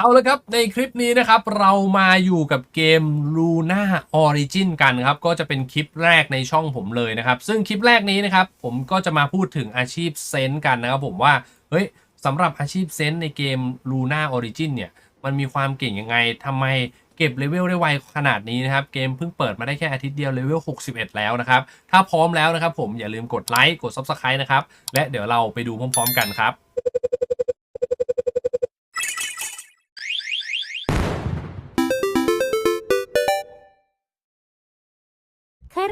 เอาละครับในคลิปนี้นะครับเรามาอยู่กับเกม Luna Origin กันครับ ก็จะเป็นคลิปแรกในช่องผมเลยนะครับ ซึ่งคลิปแรกนี้นะครับ ผมก็จะมาพูดถึงอาชีพเซนต์กันนะครับผมว่า เฮ้ยสำหรับอาชีพเซนต์ในเกม Luna Origin เนี่ย มันมีความเก่งยังไงทำไมเก็บเลเวลได้ไวขนาดนี้นะครับ เกมเพิ่งเปิดมาได้แค่อาทิตย์เดียวเลเวล 61 แล้วนะครับ ถ้าพร้อมแล้วนะครับผมอย่าลืมกดไลค์กด Subscribe นะครับและเดี๋ยวเราไปดูพร้อมๆ กันครับ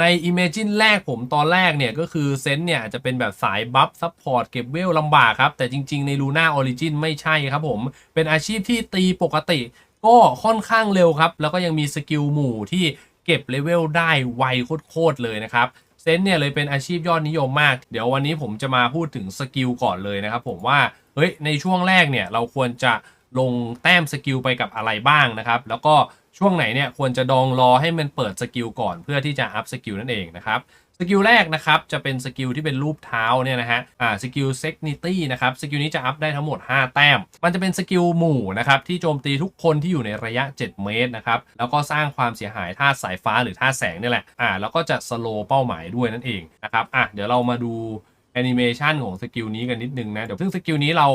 ใน Imagine แรกผมตอนแรกเนี่ย ก็คือเซนต์เนี่ยจะเป็นแบบสายบัฟซัพพอร์ตเก็บเวลลำบากครับ แต่จริง ๆ ใน Luna Origin ไม่ใช่ครับผม เป็นอาชีพที่ตีปกติ ก็ค่อนข้างเร็วครับ แล้วก็ยังมีสกิลหมู่ที่เก็บเลเวลได้ไวโคตรเลยนะครับเซนต์เนี่ยเลยเป็นอาชีพยอดนิยมมาก เดี๋ยววันนี้ผมจะมาพูดถึงสกิลก่อนเลยนะครับผมว่าเฮ้ยในช่วงแรกเนี่ยเราควรจะลงแต้มสกิลไปกับอะไรบ้างนะครับ แล้วก็ ช่วงไหนเนี่ยควรจะดองรอให้มันเปิดสกิลก่อนเพื่อที่จะอัพสกิลนั่นเองนะครับสกิลแรกนะครับจะเป็นสกิลที่เป็นรูปเท้าเนี่ยนะฮะอ่าสกิลเซกนิตี้นะครับสกิลนี้จะอัพได้ทั้งหมด 5 แต้ม มันจะเป็นสกิลหมู่นะครับที่โจมตีทุกคนที่อยู่ในระยะ 7 เมตรนะครับแล้วก็สร้างความเสียหายท่าสายฟ้าหรือท่าแสงนี่แหละอ่าแล้วก็จะสโลเป้าหมายด้วยนั่นเองนะครับอะเดี๋ยวเรามาดูแอนิเมชันของสกิลนี้กันนิดนึงนะเดี๋ยวซึ่งสกิลนี้เรา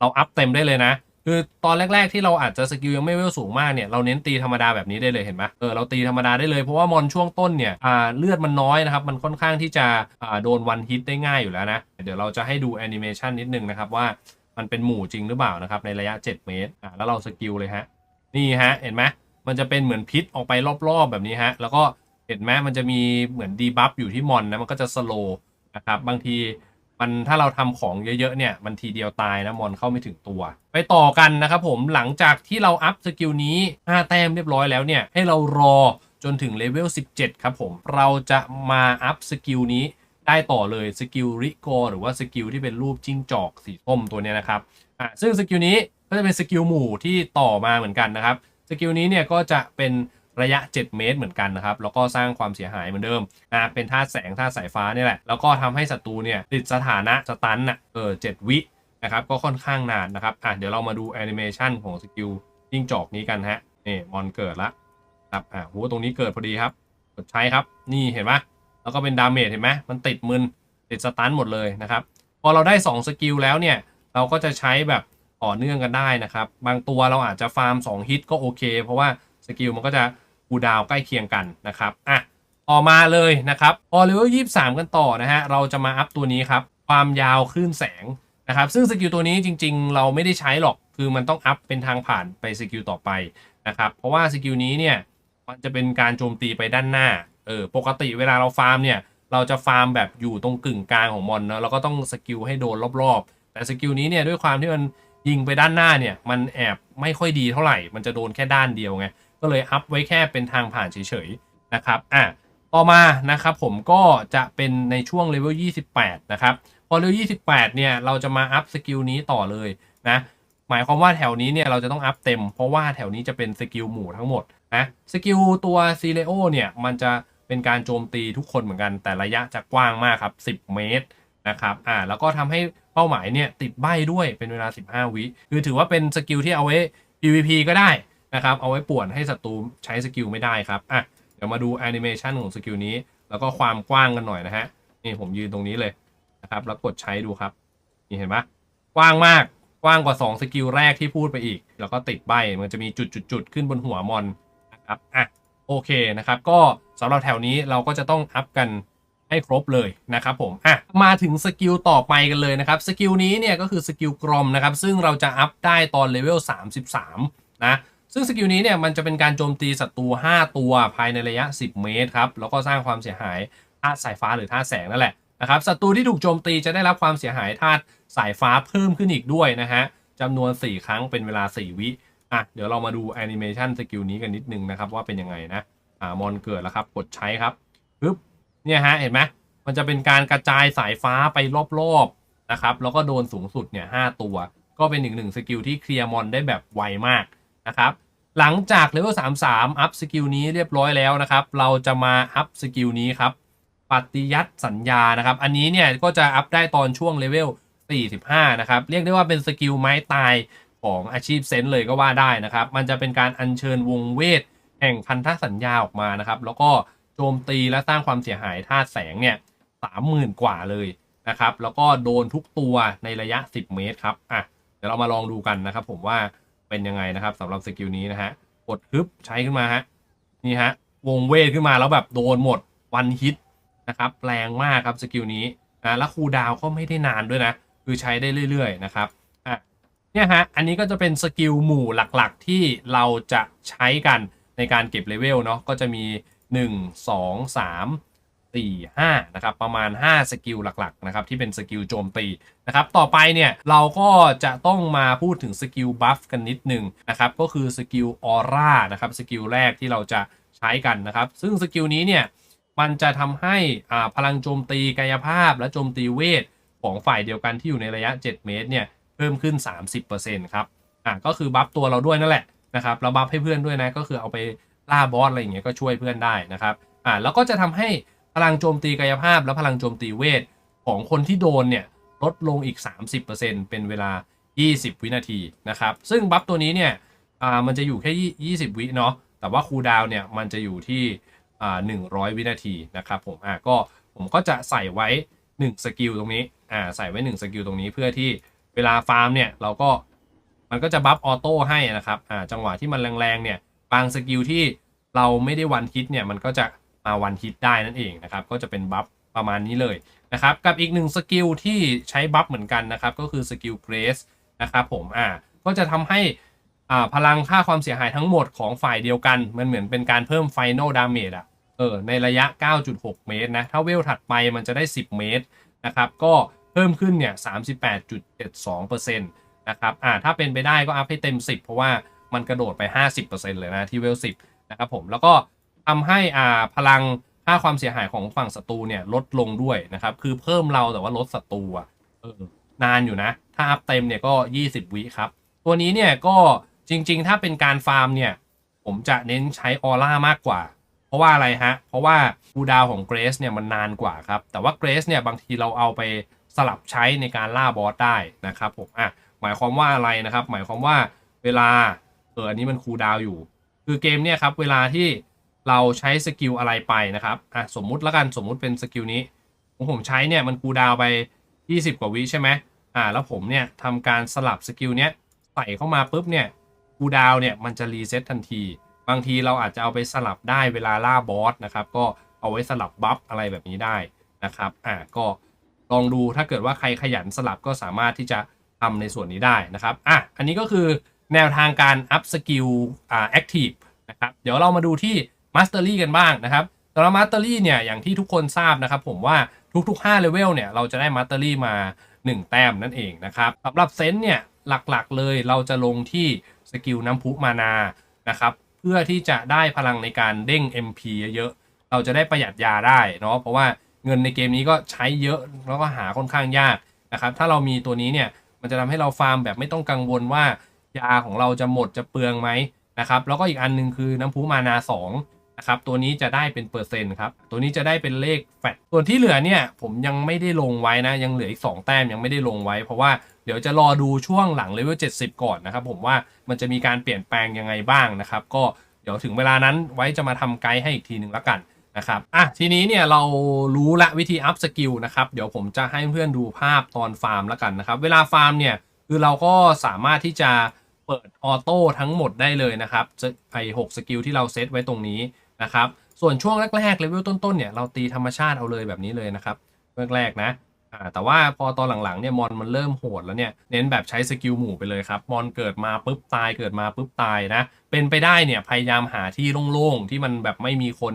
เราอัพเต็มได้เลยนะ คือตอนแรก ๆ ที่เราอาจจะสกิลยังไม่เวลสูงมากเนี่ยเราเน้นตีธรรมดาแบบนี้ได้เลยเห็นไหมเออเราตีธรรมดาได้เลยเพราะว่ามอนช่วงต้นเนี่ยอ่าเลือดมันน้อยนะครับมันค่อนข้างที่จะอ่าโดนวันฮิตได้ง่ายอยู่แล้วนะเดี๋ยวเราจะให้ดูแอนิเมชันนิดนึงนะครับว่ามันเป็นหมู่จริงหรือเปล่านะครับในระยะ 7 เมตรอ่าแล้วเราสกิลเลยฮะนี่ฮะเห็นไหมมันจะเป็นเหมือนพิษออกไปรอบๆแบบนี้ฮะแล้วก็เห็นไหมมันจะมีเหมือนดีบัฟอยู่ที่มอนนะมันก็จะสโลนะครับบางที มันถ้าเราทำของเยอะๆเนี่ยมันทีเดียวตายนะมอนเข้าไม่ถึงตัว ไปต่อกันนะครับผมหลังจากที่เราอัพสกิลนี้ 5 แต้มเรียบร้อยแล้วเนี่ยให้เรารอจนถึงเลเวล 17 ครับผมเราจะมาอัพสกิลนี้ได้ต่อเลยสกิลริโกหรือว่าสกิลที่เป็นรูปจิ้งจอกสีส้มตัวเนี้ยนะครับอะซึ่งสกิลนี้ก็จะเป็นสกิลหมู่ที่ต่อมาเหมือนกันนะครับสกิลนี้เนี่ยก็จะเป็น ระยะ 7 เมตรเหมือนกันนะครับ แล้วก็สร้างความเสียหายเหมือนเดิมอ่าเป็นท่าแสงท่าสายฟ้านี่แหละ แล้วก็ทำให้ศัตรูเนี่ยติดสถานะสตันน่ะเออเจ็ดวินะครับก็ค่อนข้างนานนะครับอะเดี๋ยวเรามาดูแอนิเมชันของสกิลยิ่งจอกนี้กันฮะนี่มอนเกิดละครับอ่าหัวตรงนี้เกิดพอดีครับกดใช้ครับนี่เห็นไหมแล้วก็เป็นดาเมจเห็นไหมมันติดมึนติดสตันหมดเลยนะครับพอเราได้ 2 สกิลแล้วเนี่ยเราก็จะใช้แบบต่อเนื่องกันได้นะครับ บางตัวเราอาจจะฟาร์ม 2 ฮิตก็โอเค เพราะว่าสกิลมันก็จะ คูดาวใกล้เคียงกันนะครับอะต่อมาเลยนะครับพอเลเวล23กันต่อนะฮะเราจะมาอัพตัวนี้ครับความยาวคลื่นแสงนะครับซึ่งสกิลตัวนี้จริง ๆ เราไม่ได้ใช้หรอกคือมันต้องอัพเป็นทางผ่านไปสกิลต่อไปนะครับเพราะว่าสกิลนี้เนี่ยมันจะเป็นการโจมตีไปด้านหน้าเออปกติเวลาเราฟาร์มเนี่ยเราจะฟาร์มแบบอยู่ตรงกึ่งกลางของมอนเนอะเราก็ต้องสกิลให้โดนรอบๆ แต่สกิลนี้เนี่ยด้วยความที่มันยิงไปด้านหน้าเนี่ยมันแอบไม่ค่อยดีเท่าไหร่ มันจะโดนแค่ด้านเดียวไง ก็เลยอัพไว้แค่เป็นทางผ่านเฉยๆนะครับอะต่อมานะครับผมก็จะเป็นในช่วงเลเวล28 นะครับพอเลเวล28 เนี่ยเราจะมาอัพสกิลนี้ต่อเลยนะหมายความว่าแถวนี้เนี่ยเราจะต้องอัพเต็ม เพราะว่าแถวนี้จะเป็นสกิลหมู่ทั้งหมดนะสกิลตัวซีเลโอเนี่ยมันจะเป็นการโจมตีทุกคนเหมือนกัน แต่ระยะจะกว้างมากครับ 10 เมตรนะครับอ่าแล้วก็ทำให้เป้าหมายเนี่ยติดใบด้วยเป็นเวลา 15 วิคือถือว่าเป็นสกิลที่เอาไว้ PVP ก็ได้ นะครับ เอาไว้ป่วนให้ศัตรูใช้สกิลไม่ได้ครับอะเดี๋ยวมาดูแอนิเมชันของสกิลนี้ แล้วก็ความกว้างกันหน่อยนะฮะนี่ผมยืนตรงนี้เลยนะครับ แล้วกดใช้ดูครับ นี่เห็นปะกว้างมากกว้างกว่า 2 สกิลแรกที่พูดไปอีก แล้วก็ติดใบมันจะมีจุดๆขึ้นบนหัวมอนนะครับอะโอเคนะครับ ก็สำหรับแถวนี้เราก็จะต้องอัพกันให้ครบเลยนะครับผมอะมาถึงสกิลต่อไปกันเลยนะครับ สกิลนี้เนี่ยก็คือสกิลกรมนะครับ ซึ่งเราจะอัพได้ตอนเลเวล 33 นะ ซึ่งสกิลนี้เนี่ยมันจะเป็นการโจมตีศัตรู 5 ตัวภายในระยะ 10 เมตรครับ แล้วก็สร้างความเสียหายธาตุสายฟ้าหรือธาตุแสงนั่นแหละนะครับ ศัตรูที่ถูกโจมตีจะได้รับความเสียหายธาตุสายฟ้าเพิ่มขึ้นอีกด้วยนะฮะจำนวน 4 ครั้งเป็นเวลา 4 วิอะเดี๋ยวเรามาดูแอนิเมชันสกิลนี้กันนิดนึงนะครับว่าเป็นยังไงนะอ่ามอนเกิดแล้วครับ กดใช้ครับปึ๊บเนี่ยฮะเห็นไหมมันจะเป็นการกระจายสายฟ้าไปรอบๆนะครับแล้วก็โดนสูงสุดเนี่ยหตัว ก็เป็นอีกหนึ่งสกิลที่เคลียร์มอนได้แบบไวมากนะครับ หลังจากเลเวล33 อัพสกิลนี้เรียบร้อยแล้วนะครับ เราจะมาอัพสกิลนี้ครับ ปฏิยัติสัญญานะครับ อันนี้เนี่ยก็จะอัพได้ตอนช่วงเลเวล45 นะครับ เรียกได้ว่าเป็นสกิลไม้ตายของอาชีพเซนต์เลยก็ว่าได้นะครับ มันจะเป็นการอัญเชิญวงเวท แห่งพันธสัญญาออกมานะครับ แล้วก็โจมตีและสร้างความเสียหายธาตุแสงเนี่ยสามหมื่นกว่าเลยนะครับ แล้วก็โดนทุกตัวในระยะ 10 เมตรครับ อะ เดี๋ยวเรามาลองดูกันนะครับผมว่า เป็นยังไงนะครับสำหรับสกิลนี้นะฮะกดฮึบใช้ขึ้นมาฮะนี่ฮะวงเวทขึ้นมาแล้วแบบโดนหมดวันฮิตนะครับแรงมากครับสกิลนี้นะแล้วคูดาวก็ไม่ได้นานด้วยนะ คือใช้ได้เรื่อยๆนะครับอะเนี่ยฮะอันนี้ก็จะเป็นสกิลหมู่หลักๆที่เราจะใช้กันในการเก็บเลเวลเนาะก็จะมี 1 2 3 4 5นะครับประมาณ 5 สกิลหลักๆนะครับที่เป็นสกิลโจมตีนะครับต่อไปเนี่ยเราก็จะต้องมาพูดถึงสกิลบัฟกันนิดนึงนะครับก็คือสกิลออร่านะครับสกิลแรกที่เราจะใช้กันนะครับซึ่งสกิลนี้เนี่ยมันจะทำให้อ่าพลังโจมตีกายภาพและโจมตีเวทของฝ่ายเดียวกันที่อยู่ในระยะ 7 เมตรเนี่ยเพิ่มขึ้น 30%ครับอะก็คือบัฟตัวเราด้วยนั่นแหละนะครับแล้วบัฟให้เพื่อนด้วยนะก็คือเอาไปล่าบอสอะไรอย่างเงี้ยก็ช่วยเพื่อนได้นะครับอะแล้วก็จะทำให้ พลังโจมตีกายภาพและพลังโจมตีเวท ของคนที่โดนเนี่ยลดลงอีก 30%เป็นเวลา 20 วินาทีนะครับ ซึ่งบัฟตัวนี้เนี่ยมันจะอยู่แค่ 20 วิเนาะแต่ว่าคูลดาวน์เนี่ยมันจะอยู่ที่ 100 วินาทีนะครับผมอ่าก็ผมก็จะใส่ไว้ 1 สกิลตรงนี้อ่าใส่ไว้ 1 สกิลตรงนี้เพื่อที่เวลาฟาร์มเนี่ยเราก็มันก็จะบัฟออโต้ให้นะครับอ่าจังหวะที่มันแรงๆเนี่ยบางสกิลที่เราไม่ได้วันฮิตเนี่ยมันก็จะ มาวันฮิตได้นั่นเองนะครับ ก็จะเป็นบัฟประมาณนี้เลยนะครับ กับอีกหนึ่งสกิลที่ใช้บัฟเหมือนกันนะครับ ก็คือสกิลเกรสนะครับผมอ่าก็จะทำให้อ่าพลังค่าความเสียหายทั้งหมดของฝ่ายเดียวกัน มันเหมือนเป็นการเพิ่ม Final Damage อะเออในระยะ 9.6 เมตรนะ ถ้าเวลถัดไปมันจะได้ 10 เมตรนะครับ ก็เพิ่มขึ้นเนี่ย 38.72%นะครับอ่าถ้าเป็นไปได้ก็อัพให้เต็ม 10 เพราะว่ามันกระโดดไป 50%เลยนะที่เวล 10 นะครับผม แล้วก็ ทำให้อ่าพลังค่าความเสียหายของฝั่งศัตรูเนี่ยลดลงด้วยนะครับ คือเพิ่มเราแต่ว่าลดศัตรูอะนานอยู่นะ ถ้าอัพเต็มเนี่ยก็ 20 วิครับ ตัวนี้เนี่ยก็จริง ๆ ถ้าเป็นการฟาร์มเนี่ย ผมจะเน้นใช้ออร่ามากกว่า เพราะว่าอะไรฮะ เพราะว่าคูดาวของเกรสเนี่ยมันนานกว่าครับ แต่ว่าเกรสเนี่ยบางทีเราเอาไปสลับใช้ในการล่าบอสได้นะครับผมอะหมายความว่าอะไรนะครับ หมายความว่าเวลาเอออันนี้มันคูดาวอยู่ คือเกมเนี่ยครับเวลาที่ เราใช้สกิลอะไรไปนะครับอะสมมุติแล้วกันสมมุติเป็นสกิลนี้ของผมใช้เนี่ยมันคูดาวไป 20 กว่าวิใช่ไหมอ่าแล้วผมเนี่ยทำการสลับสกิลเนี้ยใส่เข้ามาปุ๊บเนี่ยคูดาวเนี่ยมันจะรีเซ็ตทันที บางทีเราอาจจะเอาไปสลับได้เวลาล่าบอสนะครับก็เอาไว้สลับบัฟอะไรแบบนี้ได้นะครับอ่าก็ลองดูถ้าเกิดว่าใครขยันสลับก็สามารถที่จะทำในส่วนนี้ได้นะครับอะอันนี้ก็คือแนวทางการอัพสกิลอ่าแอคทีฟนะครับเดี๋ยวเรามาดูที่ มาสเตอรี่กันบ้างนะครับสำหรับมาสเตอรี่เนี่ยอย่างที่ทุกคนทราบนะครับผมว่าทุกๆ5เลเวลเนี่ยเราจะได้มาสเตอรี่มา 1 แต้มนั่นเองนะครับสำหรับเซนต์เนี่ยหลักๆเลยเราจะลงที่สกิลน้ำพุมานานะครับเพื่อที่จะได้พลังในการเด้ง MP เยอะๆเราจะได้ประหยัดยาได้เนาะเพราะว่าเงินในเกมนี้ก็ใช้เยอะแล้วก็หาค่อนข้างยากนะครับถ้าเรามีตัวนี้เนี่ยมันจะทำให้เราฟาร์มแบบไม่ต้องกังวลว่ายาของเราจะหมดจะเปลืองไหมนะครับแล้วก็อีกอันหนึงคือน้ำพุมานา 2 นะครับตัวนี้จะได้เป็นเปอร์เซ็นต์ครับตัวนี้จะได้เป็นเลขแฟตส่วนที่เหลือเนี่ยผมยังไม่ได้ลงไว้นะยังเหลืออีก 2 แต้มยังไม่ได้ลงไว้ เพราะว่าเดี๋ยวจะรอดูช่วงหลังเลเวล70 ก่อนนะครับผมว่ามันจะมีการเปลี่ยนแปลงยังไงบ้างนะครับก็เดี๋ยวถึงเวลานั้นไว้จะมาทำไกด์ให้อีกทีหนึ่งละกันนะครับอะทีนี้เนี่ยเรารู้ละวิธีอัพสกิลนะครับเดี๋ยวผมจะให้เพื่อนดูภาพตอนฟาร์มละกันนะครับเวลาฟาร์มเนี่ยคือเราก็สามารถที่จะ เปิดออโต้ทั้งหมดได้เลยนะครับไอหกสกิลที่เราเซตไว้ตรงนี้นะครับ ส่วนช่วงแรกๆเลเวลต้นๆเนี่ยเราตีธรรมชาติเอาเลยแบบนี้เลยนะครับแรกๆนะแต่ว่าพอตอนหลังๆเนี่ยมอนมันเริ่มโหดแล้วเนี่ยเน้นแบบใช้สกิลหมู่ไปเลยครับมอนเกิดมาปุ๊บตายเกิดมาปุ๊บตายนะ เป็นไปได้เนี่ยพยายามหาที่โล่งๆที่มันแบบไม่มีคน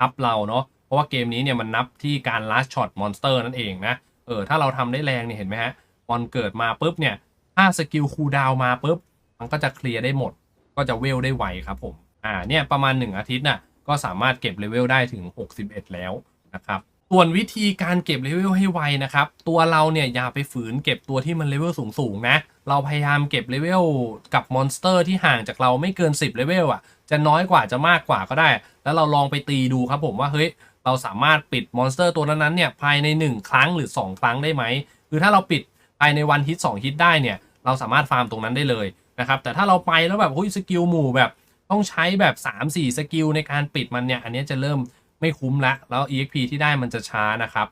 อัพเราเนาะเพราะว่าเกมนี้เนี่ยมันนับที่การ last shot monster นั่นเองนะเออถ้าเราทำได้แรงเนี่ยเห็นไหมฮะมอนเกิดมาปุ๊บเนี่ยถ้าสกิลคูลดาวมาปุ๊บ มันก็จะเคลียร์ได้หมด ก็จะเวลได้ไวครับผม อ่าเนี่ยประมาณ 1 อาทิตย์น่ะก็สามารถเก็บเลเวลได้ถึง 61 แล้วนะครับส่วนวิธีการเก็บเลเวลให้ไวนะครับ ตัวเราเนี่ยอย่าไปฝืนเก็บตัวที่มันเลเวลสูงๆนะ เราพยายามเก็บเลเวลกับมอนสเตอร์ที่ห่างจากเราไม่เกิน 10เลเวลอะ จะน้อยกว่าจะมากกว่าก็ได้ แล้วเราลองไปตีดูครับผมว่าเฮ้ยเราสามารถปิดมอนสเตอร์ตัวนั้นๆเนี่ยภายใน 1 ครั้งหรือ 2 ครั้งได้ไหม คือถ้าเราปิดภายในวันฮิต2ฮิตได้เนี่ย เราสามารถฟาร์มตรงนั้นได้เลย นะครับแต่ถ้าเราไปแล้วแบบเฮ้ยสกิลหมู่แบบต้องใช้แบบ 3-4 สกิลในการปิดมันเนี่ย อันนี้จะเริ่มไม่คุ้มละ แล้ว EXP ที่ได้มันจะช้านะครับ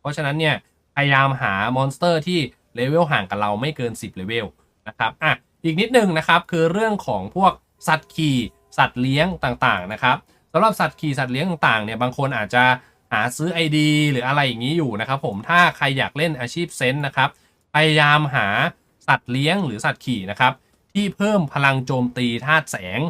เพราะฉะนั้นเนี่ย พยายามหามอนสเตอร์ที่เลเวลห่างกับเราไม่เกิน 10เลเวลนะครับอะอีกนิดนึงนะครับ คือเรื่องของพวกสัตว์ขี่สัตว์เลี้ยงต่างๆนะครับสำหรับสัตว์ขี่สัตว์เลี้ยงต่างๆเนี่ยบางคนอาจจะหาซื้อ ID หรืออะไรอย่างนี้อยู่นะครับผมถ้าใครอยากเล่นอาชีพเซนต์นะครับพยายามหาสัตว์เลี้ยงหรือสัตว์ขี่นะครับ ที่เพิ่มพลังโจมตีธาตุแสง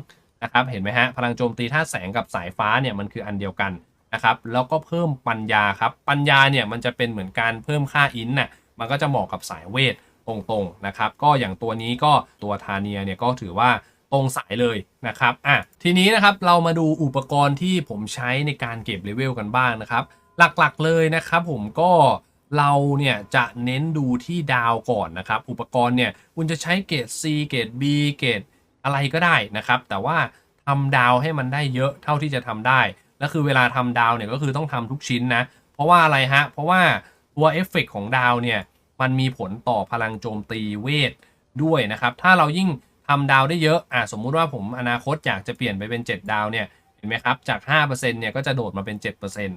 นะครับเห็นไหมฮะพลังโจมตีธาตุแสงกับสายฟ้าเนี่ยมันคืออันเดียวกันนะครับแล้วก็เพิ่มปัญญาครับปัญญาเนี่ยมันจะเป็นเหมือนการเพิ่มค่าอินน่ะมันก็จะเหมาะกับสายเวทตรงๆนะครับก็อย่างตัวนี้ก็ตัวทาเนียเนี่ยก็ถือว่าตรงสายเลยนะครับอะทีนี้นะครับเรามาดูอุปกรณ์ที่ผมใช้ในการเก็บเลเวลกันบ้างนะครับหลักๆเลยนะครับผมก็ เราเนี่ยจะเน้นดูที่ดาวก่อนนะครับ อุปกรณ์เนี่ยคุณจะใช้เกรด C เกรด B เกรดอะไรก็ได้นะครับ แต่ว่าทำดาวให้มันได้เยอะเท่าที่จะทำได้ แล้วคือเวลาทำดาวเนี่ยก็คือต้องทำทุกชิ้นนะ เพราะว่าอะไรฮะ เพราะว่าตัวเอฟเฟกต์ของดาวเนี่ยมันมีผลต่อพลังโจมตีเวทด้วยนะครับ ถ้าเรายิ่งทำดาวได้เยอะ อะสมมุติว่าผมอนาคตอยากจะเปลี่ยนไปเป็น 7 ดาวเนี่ย เห็นไหมครับ จาก 5%เนี่ยก็จะโดดมาเป็น 7%น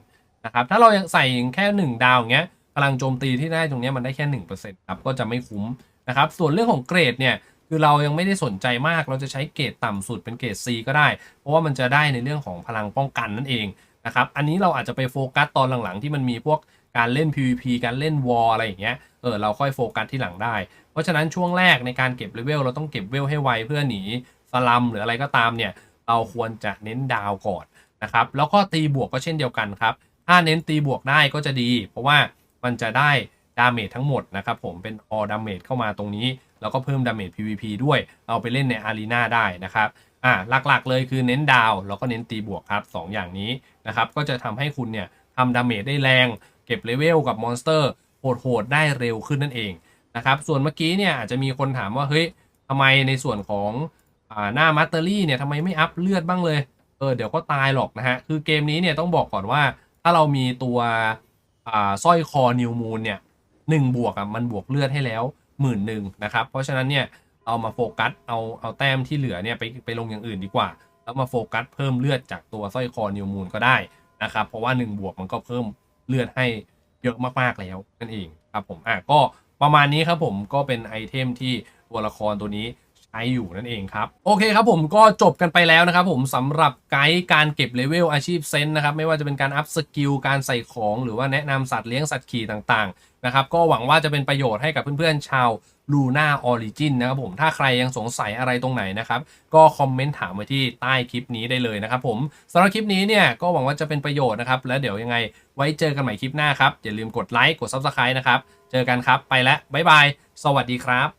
ะครับ ถ้าเรายังใส่แค่ 1 ดาวอย่างเงี้ย พลังโจมตีที่ได้ตรงนี้มันได้แค่ 1%ครับก็จะไม่คุ้มนะครับส่วนเรื่องของเกรดเนี่ยคือเรายังไม่ได้สนใจมากเราจะใช้เกรดต่ำสุดเป็นเกรด C ก็ได้ เพราะว่ามันจะได้ในเรื่องของพลังป้องกันนั่นเองนะครับอันนี้เราอาจจะไปโฟกัสตอนหลังๆ ที่มันมีพวกการเล่น PVP การเล่นวอลอะไรอย่างเงี้ยเออเราค่อยโฟกัสที่หลังได้ เพราะฉะนั้นช่วงแรกในการเก็บเลเวลเราต้องเก็บเวลให้ไวเพื่อหนีสลัมหรืออะไรก็ตามเนี่ยเราควรจะเน้นดาวก่อนนะครับแล้วก็ตีบวกก็เช่นเดียวกันครับถ้าเน้นตีบวกได้ก็จะดี เพราะว่า มันจะได้ดาเมจทั้งหมดนะครับผมเป็นออดาเมจเข้ามาตรงนี้ แล้วก็เพิ่มดาเมจ PVP ด้วยเอาไปเล่นในอารีนาได้นะครับอ่าหลักๆเลยคือเน้นดาวแล้วก็เน้นตีบวกครับสองอย่างนี้นะครับก็จะทำให้คุณเนี่ยทำดาเมจได้แรง เก็บเลเวลกับมอนสเตอร์โหดๆได้เร็วขึ้นนั่นเองนะครับส่วนเมื่อกี้เนี่ยอาจจะมีคนถามว่าเฮ้ยทำไมในส่วนของอ่าหน้ามัตเตอรี่เนี่ยทำไมไม่อัพเลือดบ้างเลยเออเดี๋ยวก็ตายหรอกนะฮะคือเกมนี้เนี่ยต้องบอกก่อนว่าถ้าเรามีตัว อ่าสร้อยคอนิวมูนเนี่ยหนึ่งบวกอะมันบวกเลือดให้แล้วหมื่นหนึ่งนะครับ เพราะฉะนั้นเนี่ยเอามาโฟกัสเอาเอาแต้มที่เหลือเนี่ยไปไปลงอย่างอื่นดีกว่า แล้วมาโฟกัสเพิ่มเลือดจากตัวสร้อยคอนิวมูนก็ได้นะครับ เพราะว่า 1 บวกมันก็เพิ่มเลือดให้เยอะมากๆแล้วนั่นเองครับผมอะก็ประมาณนี้ครับผมก็เป็นไอเทมที่ตัวละครตัวนี้ ช้อยู่นั่นเองครับ โอเคครับผมก็จบกันไปแล้วนะครับผมสำหรับไกด์การเก็บเลเวลอาชีพเซนต์นะครับไม่ว่าจะเป็นการอัพสกิลการใส่ของ หรือว่าแนะนำสัตว์เลี้ยงสัตว์ขี่ต่างๆนะครับก็หวังว่าจะเป็นประโยชน์ให้กับเพื่อนๆชาวลูน่าออริจินนะครับผมถ้าใครยังสงสัยอะไรตรงไหนนะครับ ก็คอมเมนต์ถามไว้ที่ใต้คลิปนี้ได้เลยนะครับผมสำหรับคลิปนี้เนี่ยก็หวังว่าจะเป็นประโยชน์นะครับ แล้วเดี๋ยวยังไงไว้เจอกันใหม่คลิปหน้าครับ อย่าลืมกดไลค์กด Subscribe นะครับ เจอกันครับไปแล้วบ๊ายบาย สวัสดีครับ